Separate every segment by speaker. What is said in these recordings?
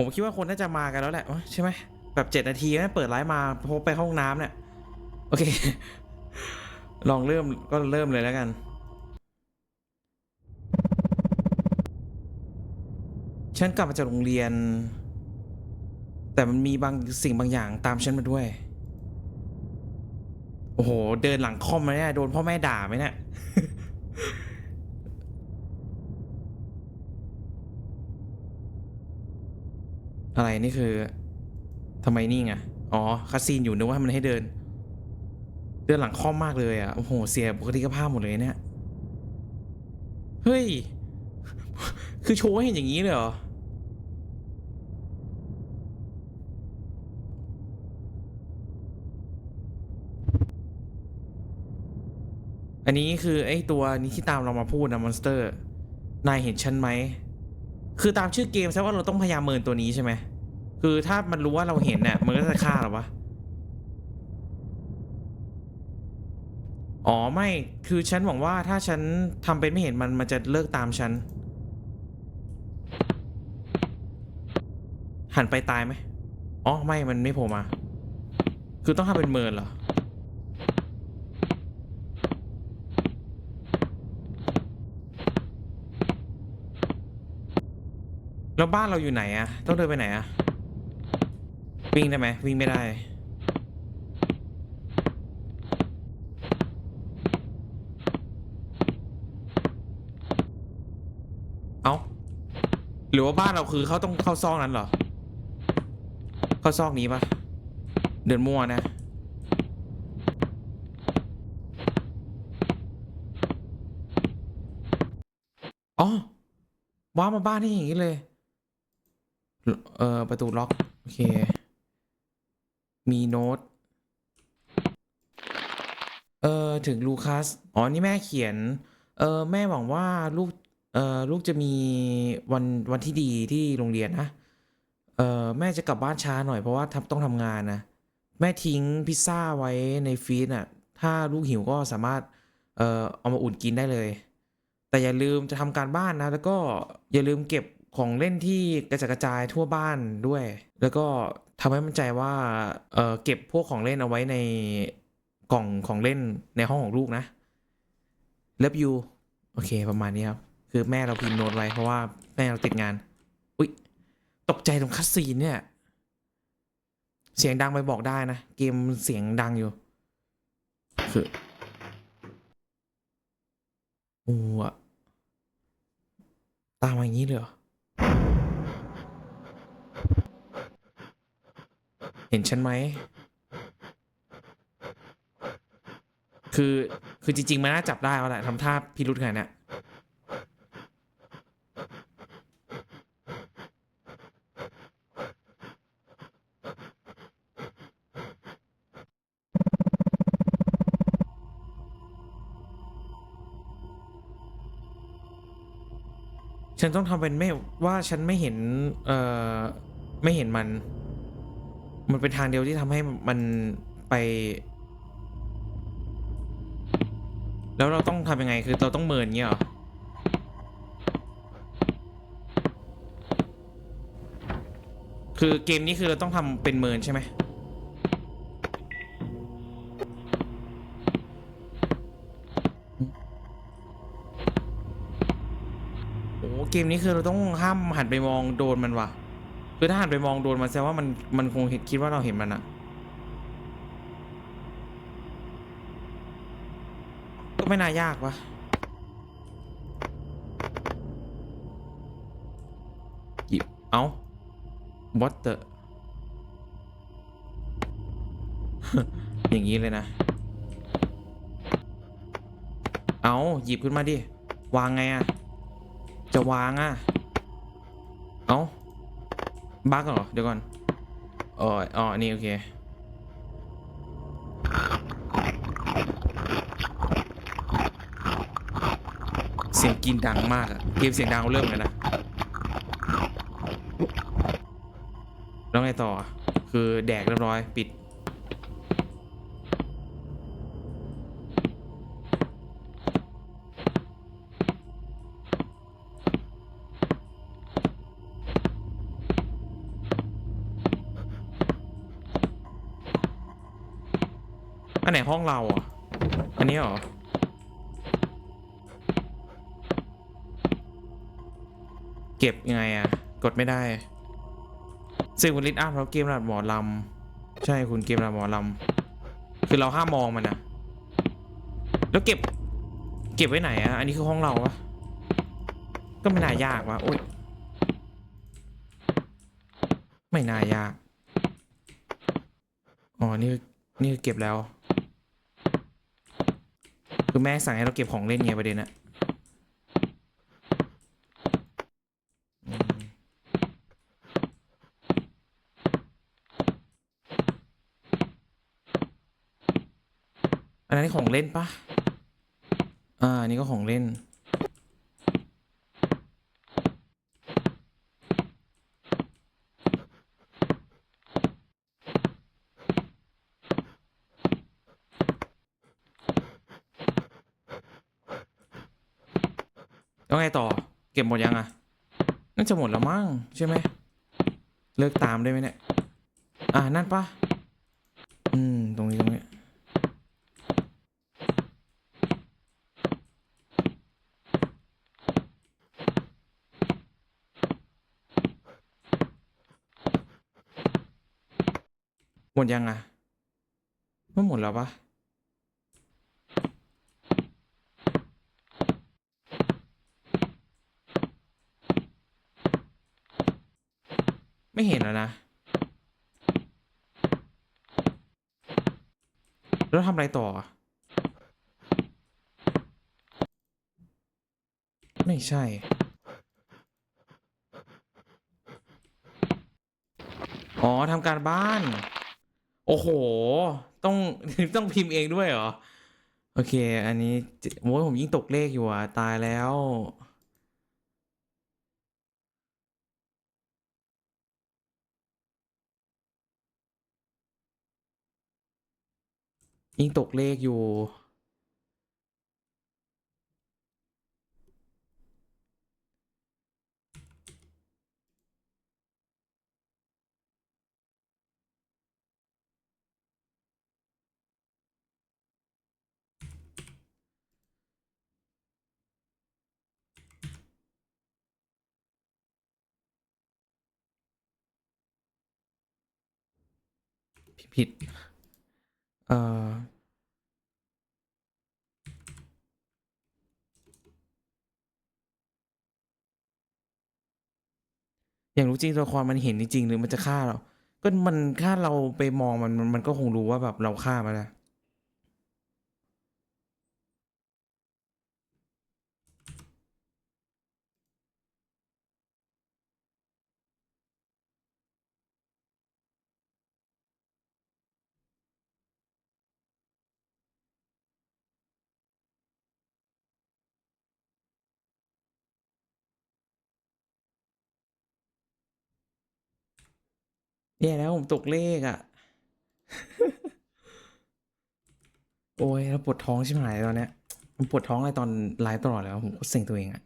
Speaker 1: ผมคิดว่าคนน่าจะมากันแล้วแหละใช่ไหมแบบเจ็ดนาทีนะเปิดไลฟ์มาพบไปห้องน้ำเนี่ยโอเค ลองเริ่มก็เริ่มเลยแล้วกัน ฉันกลับมาจากโรงเรียน แต่มันมีบางสิ่งบางอย่างตามฉันมาด้วย โอ้โห เดินหลังคอมมาเนี่ยโดนพ่อแม่ด่าไหมเนี่ย อะไรนี่คือทำไมนี่ไงอ๋อคาซีนอยู่นึกว่ามันให้เดิน เดินหลังคอมมากเลยอะโอ้โหเสียบุคลิกภาพหมดเลยเนี่ยเฮ้ย คือโชว์ให้เห็นอย่างนี้เลยเหรออันนี้คือไอ้ตัวนี้ที่ตามเรามาพูดนะมอนสเตอร์ นายเห็นฉันไหม คือตามชื่อเกมแสดงว่าเราต้องพยายามเมินตัวนี้ใช่ไหม คือถ้ามันรู้ว่าเราเห็นเนี่ยมันก็จะฆ่าเราปะอ๋อไม่ คือฉันหวังว่าถ้าฉันทำเป็นไม่เห็นมันมันจะเลิกตามฉัน หันไปตายไหม อ๋อไม่มันไม่โผล่มา คือต้องทำเป็นเมินเหรอ แล้วบ้านเราอยู่ไหนอะต้องเดินไปไหนอะวิ่งได้ไหมวิ่งไม่ได้ เอาหรือว่าบ้านเราคือเขาต้องเข้าซอกนั้นเหรอ เข้าซอกนี้ปะเดินมั่วนะอ๋อว้ามาบ้านนี่อย่างนี้เลย เออประตูล็อก โอเค มีโน้ต เออถึงลูคัส อ๋อ นี่แม่เขียน เออแม่หวังว่าลูก เออลูกจะมีวันวันที่ดีที่โรงเรียนนะ เออแม่จะกลับบ้านช้าหน่อยเพราะว่าทำต้องทำงานนะ แม่ทิ้งพิซซ่าไว้ในฟรีซอะ ถ้าลูกหิวก็สามารถ เออเอามาอุ่นกินได้เลย แต่อย่าลืมจะทำการบ้านนะ แล้วก็อย่าลืมเก็บ ของเล่นที่กระจัดกระจายทั่วบ้านด้วย แล้วก็ทำให้มั่นใจว่าเออเก็บพวกของเล่นเอาไว้ในกล่องของเล่นในห้องของลูกนะเลิฟยูโอเคประมาณนี้ครับ คือแม่เราพิมพ์โน้ตไว้เพราะว่าแม่เราติดงาน อุ๊ย ตกใจตรงคัสซีนเนี่ย เสียงดังไปบอกได้นะ เกมเสียงดังอยู่ คือโอ้อะตามมาอย่างนี้เลยเหรอ เห็นฉันไหม คือ คือจริง ๆ มันน่าจับได้แล้วแหละทำท่าพิรุธขนาดเนี้ยฉันต้องทำเป็นไม่ว่าฉันไม่เห็น เอ่อ ไม่เห็นมัน มันเป็นทางเดียวที่ทำให้มันไป แล้วเราต้องทำยังไงคือเราต้องเมินเงี้ยหรอคือเกมนี้คือเราต้องทำเป็นเมินใช่ไหมโอ้เกมนี้คือเราต้องห้ามหันไปมองโดนมันว่ะ คือถ้าหันไปมองโดนมันแสดงว่ามันมันคงเห็นคิดว่าเราเห็นมันอะก็ไม่น่ายากวะหยิบ เอา what the อย่างนี้เลยนะ เอาหยิบขึ้นมาดิ วางไงอะจะวางอะเอา บั๊กเหรอ เดี๋ยวก่อนอ๋ออ๋อนี่โอเค เสียงกินดังมากอะเกมเสียงดังเอาเริ่มเลยนะ แล้วไงต่อ คือแดกเรียบร้อย ปิด ห้องเราอะ อันนี้เหรอ เก็บยังไงอะ กดไม่ได้สื่อคุณลิทอัพเราเกมระดับหมอลำ ใช่คุณเกมระดับหมอลำ คือเราห้ามมองมันนะแล้วเก็บ เก็บไว้ไหนอะ อันนี้คือห้องเราปะก็ไม่น่ายากวะโอ๊ยไม่น่ายาก อ๋อ นี่ นี่คือเก็บแล้ว คือแม่สั่งให้เราเก็บของเล่นไงประเด็นอะอันนั้นของเล่นปะอ่าอันนี้ก็ของเล่น แล้วไงต่อ เก็บหมดยังอะน่าจะหมดแล้วมั้งใช่ไหม เลิกตามได้ไหมเนี่ย อ่านั่นปะอืม ตรงนี้ตรงนี้หมดยังอะไม่หมดแล้วปะ ไม่เห็นแล้วนะแล้วทำอะไรต่อ ไม่ใช่ อ๋อทำการบ้าน โอ้โห ต้องต้องพิมพ์เองด้วยเหรอ โอเค อันนี้โอ้ยผมยิ่งตกเลขอยู่อะ ตายแล้ว ยิ่งตกเลขอยู่ผิด เอ่ออยากรู้จริงตัวละครมันเห็นจริงๆหรือมันจะฆ่าเรา ก็มันถ้าเราไปมองมันมันมันก็คงรู้ว่าแบบเราฆ่ามันนะ แย่แล้วผมตกเลขอะ่ะ โอ้ยแล้วปวดท้องชิบหายตอนเนี้ยผมปวดท้องอะไรตอนไลฟ์ตลอดแล้วผมก็เซ็งตัวเองอะ่ะ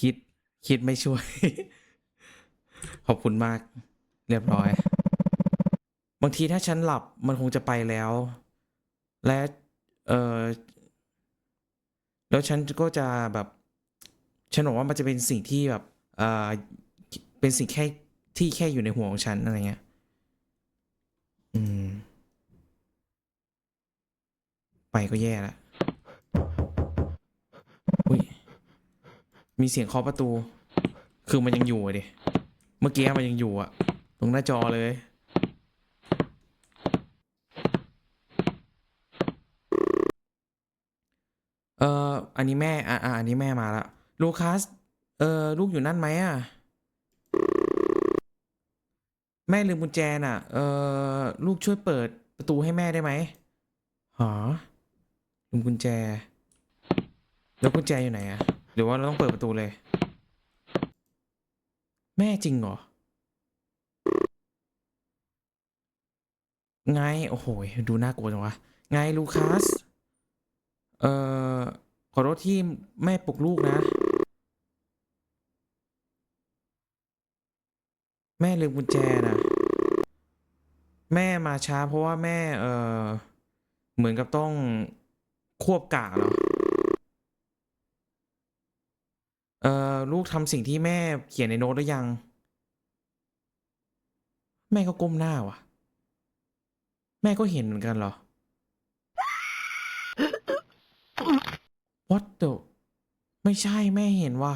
Speaker 1: คิดคิดไม่ช่วย ขอบคุณมาก เรียบร้อย บางทีถ้าฉันหลับมันคงจะไปแล้ว และเออแล้วฉันก็จะแบบฉันบอกว่ามันจะเป็นสิ่งที่แบบเออเป็นสิ่งแค่ที่แค่อยู่ในหัวของฉันอะไรเงี้ยอืม ไปก็แย่ละอุ้ยมีเสียงเคาะประตู คือมันยังอยู่อะดิเมื่อกี้มันยังอยู่อะตรงหน้าจอเลย เอันนี้แม่อะอะอันนี้แม่มาละลูคัสเออลูกอยู่นั่นไหมอะ แม่ลืมกุญแจน่ะ เออลูกช่วยเปิดประตูให้แม่ได้ไหมหาลืมกุญแจ แล้วกุญแจอยู่ไหนอะหรือว่าเราต้องเปิดประตูเลย แม่จริงเหรอไง โอ้โห ดูน่ากลัวจังวะ ไงลูคัส เอ่อ ขอโทษที่แม่ปลุกลูกนะ แม่ลืมกุญแจนะแม่มาช้าเพราะว่าแม่ เออเหมือนกับต้องควบกะเหรอเออลูกทำสิ่งที่แม่เขียนในโน้ตหรือยัง แม่ก็ก้มหน้าว่ะ แม่ก็เห็นเหมือนกันเหรอ What the ไม่ใช่แม่เห็นว่ะ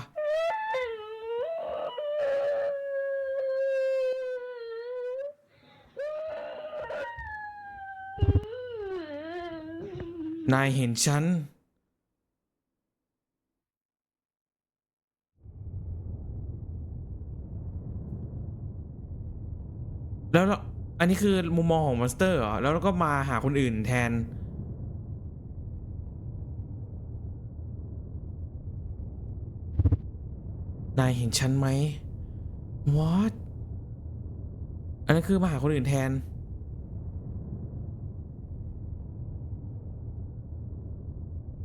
Speaker 1: นายเห็นฉัน แล้วอันนี้คือมุมมองของมอนสเตอร์เหรอ แล้วก็มาหาคนอื่นแทน นายเห็นฉันไหม what อันนั้นคือมาหาคนอื่นแทน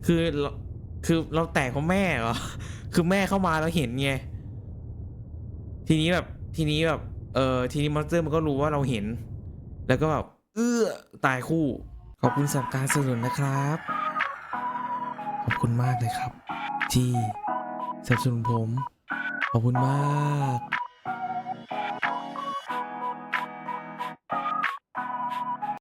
Speaker 1: คือเราคือเราแตกเพราะแม่เหรอ คือแม่เข้ามาแล้วเห็นไง ทีนี้แบบทีนี้แบบ เออทีนี้มอนสเตอร์มันก็รู้ว่าเราเห็น แล้วก็แบบเอื้อตายคู่ ขอบคุณสำหรับการสนับสนุนนะครับ ขอบคุณมากเลยครับ ที่สนับสนุนผม ขอบคุณมาก